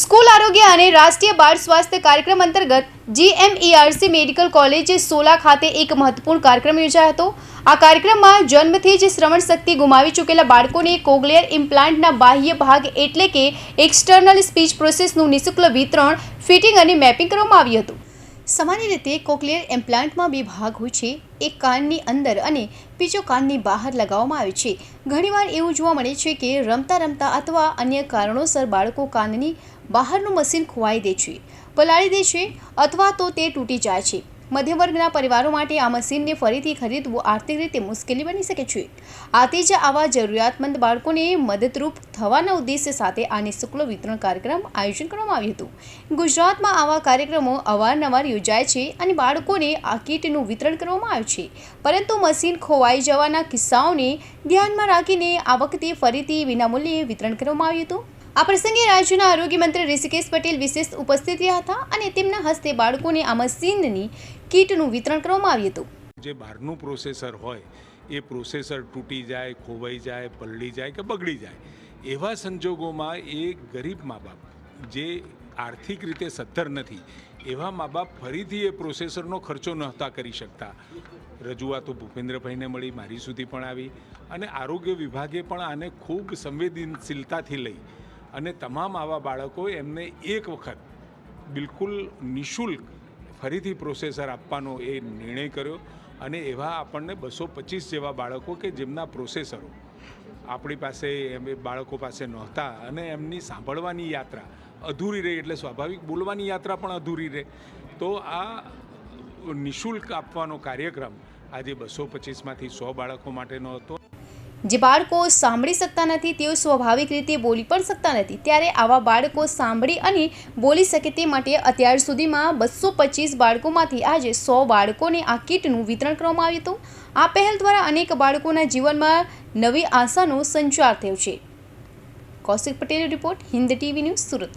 School આરોગ્ય અને રાષ્ટ્રીય બાળ સ્વાસ્થ્ય કાર્યક્રમ અંતર્ગત જીએમઈઆરસી મેડિકલ કોલેજ સોલા ખાતે એક મહત્વપૂર્ણ કાર્યક્રમ યોજાયો હતો. આ કાર્યક્રમમાં જન્મથી જ શ્રવણ શક્તિ ગુમાવી ચૂકેલા બાળકોને કોગ્લિયર ઇમ્પ્લાન્ટના બાહ્ય ભાગ એટલે કે એક્સટર્નલ સ્પીચ પ્રોસેસનું નિઃશુલ્ક વિતરણ, ફિટિંગ અને મેપિંગ કરવામાં આવ્યું હતું. સામાન્ય રીતે કોકલિયર એમ્પ્લાન્ટમાં બે ભાગ હોય છે. એક કાનની અંદર અને બીજો કાનની બહાર લગાવવામાં આવે છે. ઘણીવાર એવું જોવા મળે છે કે રમતા રમતા અથવા અન્ય કારણોસર બાળકો કાનની બહારનું મશીન ખોવાઈ દે છે. પલાળી દે છે અથવા તો તે તૂટી જાય છે. મધ્યમ વર્ગના પરિવારો માટે આ મશીનને ફરીથી ખરીદવું આર્થિક રીતે મુશ્કેલી બની શકે છે. આથી જ આવા જરૂરિયાતમંદ બાળકોને મદદરૂપ થવાના ઉદ્દેશ્ય સાથે આ નિઃશુલ્ક વિતરણ કાર્યક્રમ આયોજન કરવામાં આવ્યું હતું. ગુજરાતમાં આવા કાર્યક્રમો અવારનવાર યોજાય છે અને બાળકોને આ કીટનું વિતરણ કરવામાં આવે છે. પરંતુ મશીન ખોવાઈ જવાના કિસ્સાઓને ધ્યાનમાં રાખીને આ વખતે ફરીથી વિનામૂલ્યે વિતરણ કરવામાં આવ્યું હતું. આ પ્રસંગે રાજ્યના આરોગ્ય મંત્રી ઋષિકેશ પટેલ વિશેષ ઉપસ્થિત રહ્યા હતા અને તેમના હસ્તે બાળકોને આ મશીનની કીટનું વિતરણ કરવામાં આવ્યું હતું. જે બહારનું પ્રોસેસર હોય, એ પ્રોસેસર તૂટી જાય, ખોવાઈ જાય, પલળી જાય કે બગડી જાય, એવા સંજોગોમાં એ ગરીબ મા બાપ જે આર્થિક રીતે સદ્ધર નથી, એવા મા બાપ ફરીથી એ પ્રોસેસરનો ખર્ચો નહોતા કરી શકતા. રજૂઆતો ભૂપેન્દ્રભાઈને મળી, મારી સુધી પણ આવી અને આરોગ્ય વિભાગે પણ આને ખૂબ સંવેદનશીલતાથી લઈ અને તમામ આવા બાળકો એમને એક વખત બિલકુલ નિઃશુલ્ક ફરીથી પ્રોસેસર આપવાનો એ નિર્ણય કર્યો અને એવા આપણને બસો પચીસ જેવા બાળકો કે જેમના પ્રોસેસરો આપણી પાસે એમ બાળકો પાસે નહોતા અને એમની સાંભળવાની યાત્રા અધૂરી રહી એટલે સ્વાભાવિક બોલવાની યાત્રા પણ અધૂરી રહે. તો આ નિઃશુલ્ક આપવાનો કાર્યક્રમ આજે બસો પચીસમાંથી સો બાળકો માટેનો હતો. જે બાળકો સાંભળી શકતા નથી, તેઓ સ્વાભાવિક રીતે બોલી પણ શકતા નથી. ત્યારે આવા બાળકો સાંભળી અને બોલી શકે તે માટે અત્યાર સુધીમાં બસો પચીસ બાળકોમાંથી આજે સો બાળકોને આ કીટનું વિતરણ કરવામાં આવ્યું હતું. આ પહેલ દ્વારા અનેક બાળકોના જીવનમાં નવી આશાનો સંચાર થયો છે. Kaushik Patel report Hind TV news Surat.